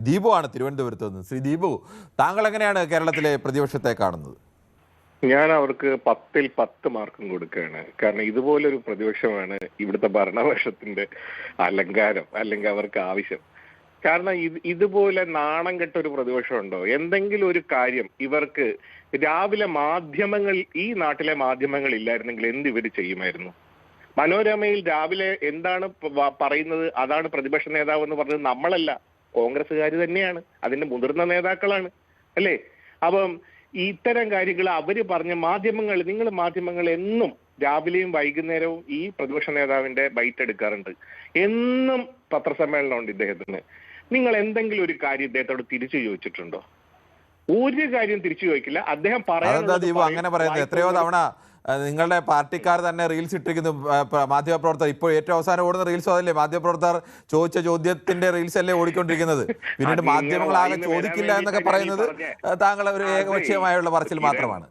ദീപു ആണ് തിരുവനന്തപുരത്ത് നിന്ന് ശ്രീ ദീപു താങ്കൾ എങ്ങനെയാണ് കേരളത്തിലെ പ്രതിപക്ഷത്തെ കാണുന്നത്? ഞാൻ അവർക്ക് പത്തിൽ പത്ത് മാർക്കും കൊടുക്കുകയാണ്. കാരണം ഇതുപോലൊരു പ്രതിപക്ഷമാണ് ഇവിടുത്തെ ഭരണപക്ഷത്തിന്റെ അലങ്കാരം അല്ലെങ്കിൽ അവർക്ക് ആവശ്യം. കാരണം ഇത് ഇതുപോലെ നാണം കെട്ട ഒരു പ്രതിപക്ഷം ഉണ്ടോ എന്തെങ്കിലും ഒരു കാര്യം ഇവർക്ക് രാവിലെ മാധ്യമങ്ങൾ ഈ നാട്ടിലെ മാധ്യമങ്ങൾ ഇല്ലായിരുന്നെങ്കിൽ എന്ത് ഇവർ ചെയ്യുമായിരുന്നു? മനോരമയിൽ രാവിലെ എന്താണ് പറയുന്നത്? അതാണ് പ്രതിപക്ഷ നേതാവ് എന്ന് പറഞ്ഞത് നമ്മളല്ല. കോൺഗ്രസ്സുകാർ തന്നെയാണ്. അതിന്റെ മുതിർന്ന നേതാക്കളാണ്. അല്ലേ? അപ്പം ഇത്തരം കാര്യങ്ങൾ അവർ പറഞ്ഞ മാധ്യമങ്ങൾ നിങ്ങൾ മാധ്യമങ്ങൾ എന്നും രാവിലെയും വൈകുന്നേരവും ഈ പ്രതിപക്ഷ നേതാവിന്റെ ബൈറ്റ് എടുക്കാറുണ്ട്. എന്നും പത്രസമ്മേളനമുണ്ട് ഇദ്ദേഹത്തിന്. നിങ്ങൾ എന്തെങ്കിലും ഒരു കാര്യം ഇദ്ദേഹത്തോട് തിരിച്ചു ചോദിച്ചിട്ടുണ്ടോ? ഒരു കാര്യം തിരിച്ചു ചോദിക്കില്ല. അദ്ദേഹം അതെന്താ അങ്ങനെ പറയുന്നത്? എത്രയോ തവണ നിങ്ങളുടെ പാർട്ടിക്കാർ തന്നെ റീൽസ് ഇട്ടിരിക്കുന്നു. മാധ്യമപ്രവർത്തകർ. ഇപ്പോൾ ഏറ്റവും അവസാനം ഓടുന്ന റീൽസ് അതല്ലേ? മാധ്യമപ്രവർത്തകർ ചോദിച്ച ചോദ്യത്തിന്റെ റീൽസ് അല്ലേ ഓടിക്കൊണ്ടിരിക്കുന്നത്. പിന്നീട് ആകെ ചോദിക്കില്ല എന്നൊക്കെ പറയുന്നത്. താങ്കൾ ഒരു. ഏകപക്ഷീയമായുള്ള പറച്ചിൽ മാത്രമാണ്.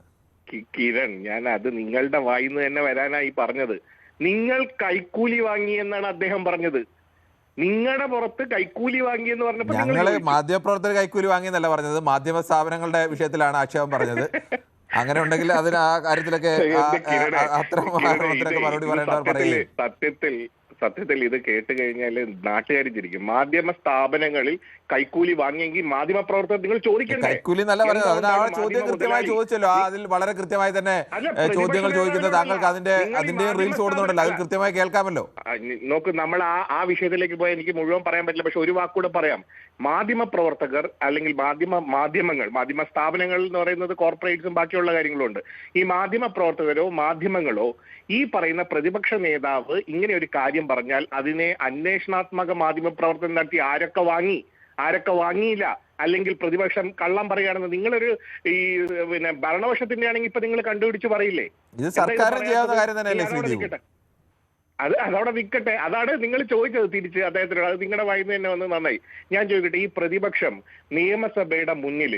കിരൺ ഞാൻ അത് നിങ്ങളുടെ വായിന്ന് തന്നെ വരാനായി പറഞ്ഞത്. നിങ്ങൾ കൈക്കൂലി വാങ്ങി എന്നാണ് അദ്ദേഹം പറഞ്ഞത്. നിങ്ങളുടെ പുറത്ത് കൈക്കൂലി വാങ്ങി എന്ന് പറഞ്ഞപ്പോ നിങ്ങൾ ഞങ്ങൾ മാധ്യമപ്രവർത്തകർ കൈക്കൂലി വാങ്ങിയെന്നല്ല പറഞ്ഞത്. മാധ്യമ സ്ഥാപനങ്ങളുടെ വിഷയത്തിലാണ് ആക്ഷേപം പറഞ്ഞത്. അങ്ങനെ ഉണ്ടെങ്കിൽ അതിന് ആ കാര്യത്തിലൊക്കെ അത്ര മറുപടി പറയേണ്ടവർ പറയില്ലേ സത്യത്തിൽ സത്യത്തിൽ ഇത് കേട്ട് കഴിഞ്ഞാൽ നാട്ടുകാർ ചിരിക്കും. മാധ്യമ സ്ഥാപനങ്ങളിൽ കൈക്കൂലി വാങ്ങിയെങ്കിൽ മാധ്യമ പ്രവർത്തകർ നിങ്ങൾ ചോദിക്കണ്ടേ? കൈക്കൂലി എന്നല്ല പറയുന്നത്. അതിന് ആ ചോദ്യം കൃത്യമായി ചോദിച്ചല്ലോ. അതിൽ വളരെ കൃത്യമായി തന്നെ ചോദ്യങ്ങൾ ചോദിക്കുന്നത് താങ്കൾക്ക് അതിന്റെ മാധ്യമ റീൽസ് ഓടുന്നുണ്ടല്ലോ. അതിൽ കൃത്യമായി കേൾക്കാമല്ലോ. നോക്ക് നമ്മൾ ആ ആ വിഷയത്തിലേക്ക് പോയാൽ എനിക്ക് മുഴുവൻ പറയാൻ പറ്റില്ല. പക്ഷെ ഒരു വാക്കൂടെ പറയാം. മാധ്യമ പ്രവർത്തകർ അല്ലെങ്കിൽ മാധ്യമ മാധ്യമങ്ങൾ മാധ്യമ സ്ഥാപനങ്ങൾ എന്ന് പറയുന്നത് കോർപ്പറേറ്റ്സും ബാക്കിയുള്ള കാര്യങ്ങളും ഉണ്ട് ഈ മാധ്യമ പ്രവർത്തകരോ മാധ്യമങ്ങളോ ഈ പറയുന്ന പ്രതിപക്ഷ നേതാവ് ഇങ്ങനെ ഒരു കാര്യം പറഞ്ഞാൽ അതിനെ അന്വേഷണാത്മക മാധ്യമ പ്രവർത്തനം നടത്തി ആരൊക്കെ വാങ്ങി ആരൊക്കെ വാങ്ങിയില്ല അല്ലെങ്കിൽ പ്രതിപക്ഷം കള്ളം പറയുകയാണെന്ന് നിങ്ങളൊരു ഈ പിന്നെ ഭരണപക്ഷത്തിന്റെ ആണെങ്കിൽ ഇപ്പൊ നിങ്ങൾ കണ്ടുപിടിച്ച് പറയില്ലേ. അത് അതവിടെ നിൽക്കട്ടെ. അതാണ് നിങ്ങൾ ചോദിച്ചത് തിരിച്ച് അദ്ദേഹത്തിനോട്. അത് നിങ്ങളുടെ വായിന്ന് തന്നെ വന്ന് നന്നായി. ഞാൻ ചോദിക്കട്ടെ ഈ പ്രതിപക്ഷം നിയമസഭയുടെ മുന്നിൽ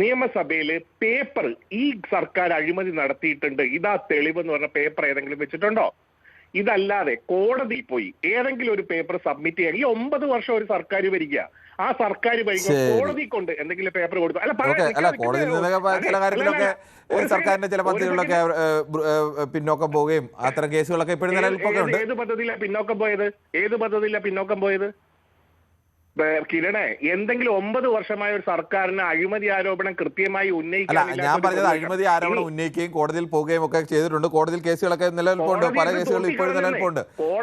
നിയമസഭയിൽ പേപ്പർ ഈ സർക്കാർ അഴിമതി നടത്തിയിട്ടുണ്ട്. ഇതാ തെളിവ് എന്ന് പറഞ്ഞ പേപ്പർ ഏതെങ്കിലും വെച്ചിട്ടുണ്ടോ? ഇതല്ലാതെ കോടതി പോയി. ഏതെങ്കിലും ഒരു പേപ്പർ സബ്മിറ്റ് ചെയ്യാൻ. ഈ ഒമ്പത് വർഷം ഒരു സർക്കാർ ഭരിക്കുക. ആ സർക്കാർ ഭരിക്കുക കോടതി കൊണ്ട് എന്തെങ്കിലും പേപ്പർ കൊടുക്കുക അല്ല ചില അല്ല, ഒരു സർക്കാരിന്റെ ചില പദ്ധതികളൊക്കെ പിന്നോക്കം പോവുകയും അത്തരം കേസുകളൊക്കെ ഇപ്പോഴും നിലനിൽപ്പൊക്കെ ഉണ്ട്. ഏത് പദ്ധതിയിലാ പിന്നോക്കം പോയത്? ഏത് പദ്ധതിയിലാണ് പിന്നോക്കം പോയത്? കിരണേ എന്തെങ്കിലും ഒമ്പത് വർഷമായ ഒരു സർക്കാരിന് അഴിമതി ആരോപണം കൃത്യമായി അല്ല ഞാൻ പറഞ്ഞത് അഴിമതി ആരോപണം ഉന്നയിക്കുകയും കോടതിയിൽ പോവുകയും ഒക്കെ ചെയ്തിട്ടുണ്ട്. കോടതിയിൽ കേസുകളൊക്കെ നിലനിൽപ്പുണ്ട്. പല കേസുകളും ഇപ്പോഴും നിലനിൽപ്പുണ്ട്.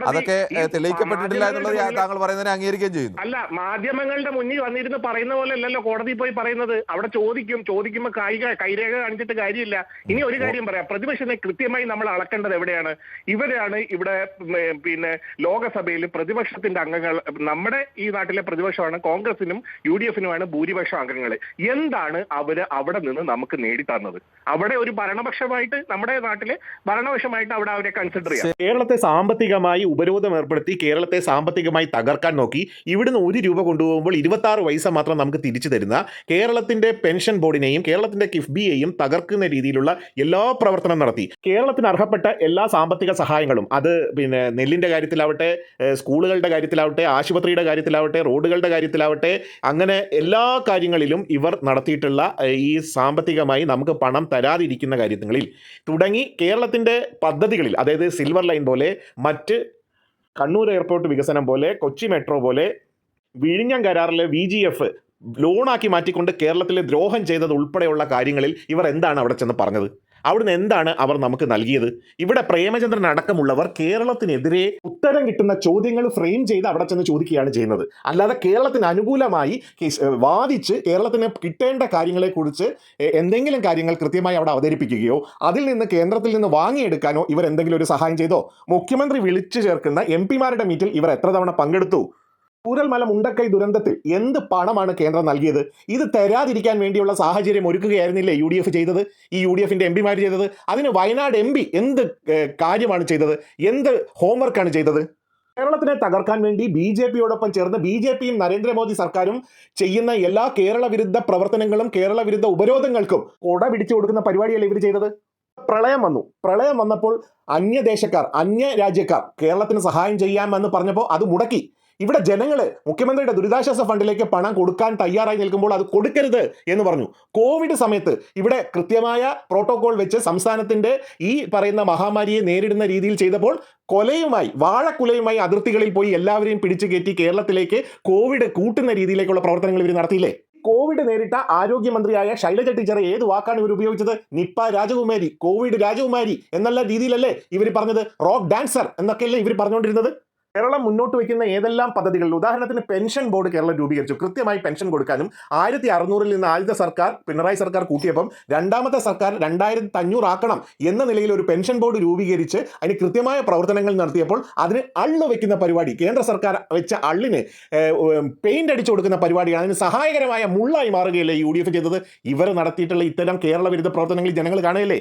അതൊക്കെ തെളിയിക്കപ്പെട്ടിട്ടില്ല എന്നുള്ളത് താങ്കൾ പറയുന്നതിനെ അംഗീകരിക്കുകയും ചെയ്യുന്നു. അല്ല മാധ്യമങ്ങളുടെ മുന്നിൽ വന്നിരുന്ന് പറയുന്ന പോലെ അല്ലല്ലോ കോടതി പോയി പറയുന്നത്. അവിടെ ചോദിക്കും. ചോദിക്കുമ്പോൾ കായിക കൈരേഖ കാണിച്ചിട്ട് കാര്യമില്ല. ഇനി ഒരു കാര്യം പറയാം. പ്രതിപക്ഷത്തെ കൃത്യമായി നമ്മൾ അളക്കേണ്ടത് എവിടെയാണ്? ഇവരാണ് ഇവിടെ പിന്നെ ലോകസഭയിൽ പ്രതിപക്ഷത്തിന്റെ അംഗങ്ങൾ. നമ്മുടെ ഈ നാട്ടിലെ പ്രതിപക്ഷമാണ് കോൺഗ്രസിനും യു ഡി എഫിനുമാണ് ഭൂരിപക്ഷം അംഗങ്ങൾ എന്താണ് അവർ അവിടെ നിന്ന് നമുക്ക് നേടിത്തന്നത്? അവിടെ ഒരു ഭരണപക്ഷമായിട്ട് നമ്മുടെ നാട്ടിലെ ഭരണപക്ഷമായിട്ട് അവിടെ അവരെ കൺസിഡർ ചെയ്യാം. കേരളത്തെ സാമ്പത്തികമായി ഉപരോധം ഏർപ്പെടുത്തി കേരളത്തെ സാമ്പത്തികമായി തകർക്കാൻ നോക്കി ഇവിടുന്ന് ഒരു രൂപ കൊണ്ടുപോകുമ്പോൾ ഇരുപത്തി ആറ് പൈസ മാത്രം നമുക്ക് തിരിച്ചു തരുന്ന കേരളത്തിന്റെ പെൻഷൻ ബോർഡിനെയും കേരളത്തിന്റെ കിഫ്ബിയെയും തകർക്കുന്ന രീതിയിലുള്ള എല്ലാ പ്രവർത്തനം നടത്തി. കേരളത്തിന് അർഹപ്പെട്ട എല്ലാ സാമ്പത്തിക സഹായങ്ങളും അത് പിന്നെ നെല്ലിന്റെ കാര്യത്തിലാവട്ടെ സ്കൂളുകളുടെ കാര്യത്തിലാവട്ടെ ആശുപത്രിയുടെ കാര്യത്തിലാവട്ടെ റോഡുകളുടെ കാര്യത്തിലാവട്ടെ അങ്ങനെ എല്ലാ കാര്യങ്ങളിലും ഇവർ നടത്തിയിട്ടുള്ള ഈ സാമ്പത്തികമായി നമുക്ക് പണം തരാതിരിക്കുന്ന കാര്യങ്ങളിൽ തുടങ്ങി കേരളത്തിന്റെ പദ്ധതികളിൽ അതായത് സിൽവർ ലൈൻ പോലെ മറ്റ് കണ്ണൂർ എയർപോർട്ട് വികസനം പോലെ കൊച്ചി മെട്രോ പോലെ വിഴിഞ്ഞം കരാറിലെ വി ജി എഫ് ലോണാക്കി മാറ്റിക്കൊണ്ട് കേരളത്തിലെ ദ്രോഹം ചെയ്തത് ഉൾപ്പെടെയുള്ള കാര്യങ്ങളിൽ ഇവർ എന്താണ് അവിടെ ചെന്ന് പറഞ്ഞത്? അവിടുന്ന് എന്താണ് അവർ നമുക്ക് നൽകിയത്? ഇവിടെ പ്രേമചന്ദ്രൻ അടക്കമുള്ളവർ കേരളത്തിനെതിരെ ഉത്തരം കിട്ടുന്ന ചോദ്യങ്ങൾ ഫ്രെയിം ചെയ്ത് അവിടെ ചെന്ന് ചോദിക്കുകയാണ് ചെയ്യുന്നത്. അല്ലാതെ കേരളത്തിന് അനുകൂലമായി വാദിച്ച് കേരളത്തിന് കിട്ടേണ്ട കാര്യങ്ങളെക്കുറിച്ച് എന്തെങ്കിലും കാര്യങ്ങൾ കൃത്യമായി അവിടെ അവതരിപ്പിക്കുകയോ അതിൽ നിന്ന് കേന്ദ്രത്തിൽ നിന്ന് വാങ്ങിയെടുക്കാനോ ഇവർ എന്തെങ്കിലും ഒരു സഹായം ചെയ്തോ? മുഖ്യമന്ത്രി വിളിച്ചു ചേർക്കുന്ന എം പിമാരുടെ മീറ്റിൽ ഇവർ എത്ര തവണ പങ്കെടുത്തു? ചൂരൽമല മുണ്ടക്കൈ ദുരന്തത്തിൽ എന്ത് പണമാണ് കേന്ദ്രം നൽകിയത്? ഇത് തരാതിരിക്കാൻ വേണ്ടിയുള്ള സാഹചര്യം ഒരുക്കുകയായിരുന്നില്ലേ യു ഡി എഫ് ചെയ്തത്? ഈ യു ഡി എഫിന്റെ എം പിമാർ ചെയ്തത്? അതിന് വയനാട് എം പി എന്ത് കാര്യമാണ് ചെയ്തത്? എന്ത് ഹോംവർക്കാണ് ചെയ്തത്? കേരളത്തിനെ തകർക്കാൻ വേണ്ടി ബി ജെ പിയോടൊപ്പം ചേർന്ന് ബി ജെ പിയും നരേന്ദ്രമോദി സർക്കാരും ചെയ്യുന്ന എല്ലാ കേരള വിരുദ്ധ പ്രവർത്തനങ്ങളും കേരള വിരുദ്ധ ഉപരോധങ്ങൾക്കും കൊട പിടിച്ചു കൊടുക്കുന്ന പരിപാടിയല്ലേ ഇവർ ചെയ്തത്? പ്രളയം വന്നു. പ്രളയം വന്നപ്പോൾ അന്യദേശക്കാർ അന്യ രാജ്യക്കാർ കേരളത്തിന് സഹായം ചെയ്യാമെന്ന് പറഞ്ഞപ്പോൾ അത് മുടക്കി. ഇവിടെ ജനങ്ങൾ മുഖ്യമന്ത്രിയുടെ ദുരിതാശ്വാസ ഫണ്ടിലേക്ക് പണം കൊടുക്കാൻ തയ്യാറായി നിൽക്കുമ്പോൾ അത് കൊടുക്കരുത് എന്ന് പറഞ്ഞു. കോവിഡ് സമയത്ത് ഇവിടെ കൃത്യമായ പ്രോട്ടോകോൾ വെച്ച് സംസ്ഥാനത്തിന്റെ ഈ പറയുന്ന മഹാമാരിയെ നേരിടുന്ന രീതിയിൽ ചെയ്തപ്പോൾ കൊലയുമായി വാഴക്കുലയുമായി അതിർത്തികളിൽ പോയി എല്ലാവരെയും പിടിച്ചു കയറ്റി കേരളത്തിലേക്ക് കോവിഡ് കൂട്ടുന്ന രീതിയിലേക്കുള്ള പ്രവർത്തനങ്ങൾ ഇവർ നടത്തിയില്ലേ? കോവിഡ് നേരിട്ട ആരോഗ്യമന്ത്രിയായ ശൈലജ ടീച്ചറെ ഏത് വാക്കാണ് ഇവർ ഉപയോഗിച്ചത്? നിപ്പ രാജകുമാരി കോവിഡ് രാജകുമാരി എന്നുള്ള രീതിയിലല്ലേ ഇവർ പറഞ്ഞത്? റോക്ക് ഡാൻസർ എന്നൊക്കെയല്ലേ ഇവർ പറഞ്ഞുകൊണ്ടിരുന്നത്? കേരളം മുന്നോട്ട് വയ്ക്കുന്ന ഏതെല്ലാം പദ്ധതികളിൽ ഉദാഹരണത്തിന് പെൻഷൻ ബോർഡ് കേരളം രൂപീകരിച്ചു. കൃത്യമായി പെൻഷൻ കൊടുക്കാനും ആയിരത്തി അറുന്നൂറിൽ നിന്ന് ആദ്യത്തെ സർക്കാർ പിണറായി സർക്കാർ കൂട്ടിയപ്പം രണ്ടാമത്തെ സർക്കാർ രണ്ടായിരത്തി അഞ്ഞൂറ് ആക്കണം എന്ന നിലയിൽ ഒരു പെൻഷൻ ബോർഡ് രൂപീകരിച്ച് അതിന് കൃത്യമായ പ്രവർത്തനങ്ങൾ നടത്തിയപ്പോൾ അതിന് അള്ള് വെക്കുന്ന പരിപാടി കേന്ദ്ര സർക്കാർ വെച്ച അള്ളിന് പെയിന്റ് അടിച്ചു കൊടുക്കുന്ന പരിപാടിയാണ്. അതിന് സഹായകരമായ മുള്ളായി മാറുകയല്ലേ യു ഡി എഫ് ചെയ്തത്? ഇവർ നടത്തിയിട്ടുള്ള ഇത്തരം കേരള വിരുദ്ധ പ്രവർത്തനങ്ങൾ ജനങ്ങൾ കാണുകയല്ലേ?